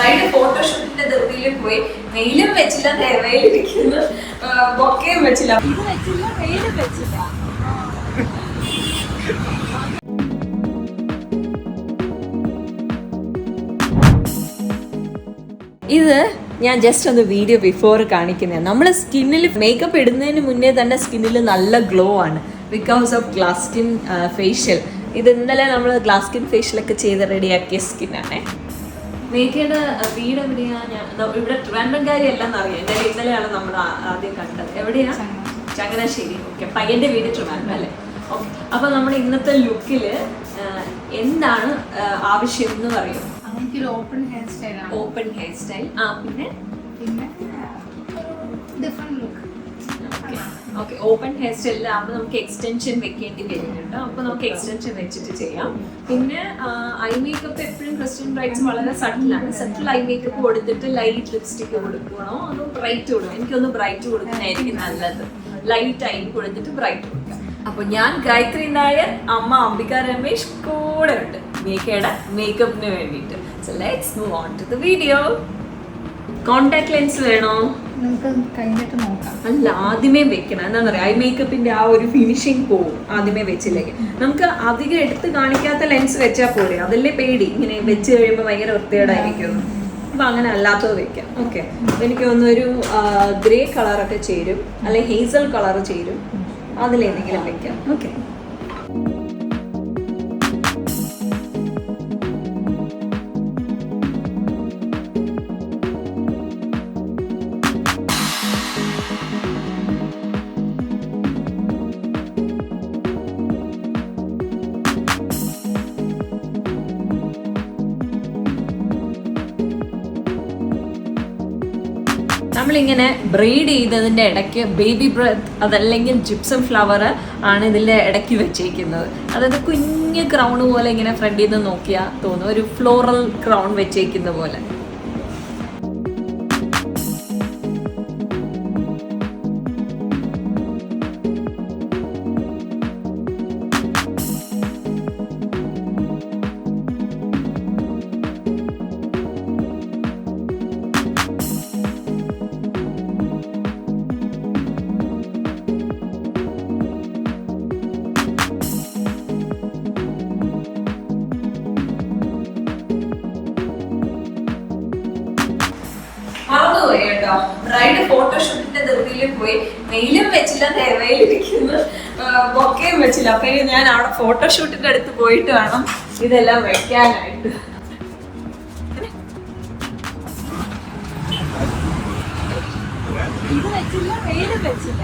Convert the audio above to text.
Bride ഫോട്ടോഷൂട്ടിന്റെ ധൃതിയിൽ പോയി. മെയിലും വെച്ചില്ല വെയിലിരിക്കുന്നു ബൊക്കയും വെച്ചില്ല ഇത് വെച്ചില്ല വെയിലും വെച്ചില്ല. ഇത് ഞാൻ ജസ്റ്റ് ഒന്ന് വീഡിയോ ബിഫോർ കാണിക്കുന്നത് നമ്മൾ സ്കിന്നിൽ മേക്കപ്പ് ഇടുന്നതിന് മുന്നേ തന്നെ സ്കിന്നിൽ നല്ല ഗ്ലോ ആണ്. Because of glass skin facial ഇത് ഇന്നലെ നമ്മൾ ഗ്ലാസ് സ്കിൻ ഫേഷ്യലൊക്കെ ചെയ്ത് റെഡിയാക്കിയ സ്കിന്നാണേ മേക്കയുടെ വീട് എവിടെയാ? ഞാൻ ഇവിടെ ട്രിവാൻഡ്രംകാരി എല്ലാം അറിയാം ഇന്നലെ ഇന്നലെയാണ് നമ്മൾ ആദ്യം കണ്ടത്. എവിടെയാ? ചങ്ങനാശ്ശേരി. ഓക്കെ. പയ്യന്റെ വീട് ട്രിവാൻഡ്രം അല്ലേ? ഓക്കെ അപ്പൊ നമ്മുടെ ഇന്നത്തെ ലുക്കിൽ എന്താണ് ആവശ്യം എന്ന് പറയും. ഓപ്പൺ ഹെയർ സ്റ്റൈലാണ്. Open hair style. ആ പിന്നെ? പിന്നെ ഓക്കെ ഓപ്പൺ ഹെയർ സ്റ്റൈലിലാകുമ്പോൾ നമുക്ക് എക്സ്റ്റൻഷൻ വെക്കേണ്ടി വരും കേട്ടോ അപ്പോൾ നമുക്ക് എക്സ്റ്റൻഷൻ വെച്ചിട്ട് ചെയ്യാം. പിന്നെ ഐ മേക്കപ്പ് എപ്പോഴും ക്രിസ്ത്യൻ ബ്രൈറ്റ്സ് വളരെ സട്ടിലാണ് സട്ടിൽ ഐ മേക്കപ്പ് കൊടുത്തിട്ട് ലൈറ്റ് ലിപ്സ്റ്റിക് കൊടുക്കണോ അതോ ബ്രൈറ്റ് കൊടുക്കണം എനിക്കൊന്ന് ബ്രൈറ്റ് കൊടുക്കുന്നതായിരിക്കും നല്ലത്. ലൈറ്റ് ഐ കൊടുത്തിട്ട് ബ്രൈറ്റ് കൊടുക്കാം. അപ്പോൾ ഞാൻ ഗായത്രി നായർ അമ്മ അംബിക രമേശ് കൂടെ ഉണ്ട്. മേക്കയുടെ മേക്കപ്പിന് വേണ്ടിയിട്ട്. So let's move on to the video contact lens വേണോ? അല്ല ആദ്യമേ വെക്കണം. എന്താ പറയാ ഐ മേക്കപ്പിന്റെ ആ ഒരു ഫിനിഷിങ് പോവും. ആദ്യമേ വെച്ചില്ലെങ്കിൽ. നമുക്ക് അധികം എടുത്ത് കാണിക്കാത്ത ലെൻസ് വെച്ചാൽ പോരെ. അതല്ലേ പേടി. ഇങ്ങനെ വെച്ച് കഴിയുമ്പോൾ ഭയങ്കര വൃത്തികേടായിരിക്കും. അപ്പൊ അങ്ങനെ അല്ലാത്തത് വെക്കാം. ഓക്കെ എനിക്ക് തോന്നുന്നൊരു ഗ്രേ കളറൊക്കെ ചേരും. അല്ലെങ്കിൽ ഹേസൽ കളർ ചേരും. അതിലേതെങ്കിലും വെക്കാം. ഓക്കെ നമ്മളിങ്ങനെ ബ്രെയ്ഡ് ചെയ്തതിന്റെ ഇടയ്ക്ക് ബേബി ബ്രെത്ത് അതല്ലെങ്കിൽ ജിപ്സം ഫ്ലവർ ആണ് ഇതിന്റെ ഇടയ്ക്ക് വെച്ചേക്കുന്നത്. അതായത് കുഞ്ഞ് ക്രൗൺ പോലെ ഇങ്ങനെ ഫ്രണ്ടിൽ നിന്ന് നോക്കിയാൽ തോന്നും. ഒരു ഫ്ലോറൽ ക്രൗൺ വെച്ചേക്കുന്ന പോലെ. മറന്നുപോയി കേട്ടോ ബ്രൈഡ് ഫോട്ടോഷൂട്ടിന്റെ ധൃതിയിൽ പോയി. മെയിലും വെച്ചില്ല വെയിലിരിക്കുന്നു ബൊക്കയും വെച്ചില്ല. അപ്പൊ ഞാൻ അവിടെ ഫോട്ടോഷൂട്ടിന്റെ അടുത്ത് പോയിട്ട് വേണം ഇതെല്ലാം വെക്കാനായിട്ട്. വെച്ചില്ല വെയിലും വെച്ചില്ല.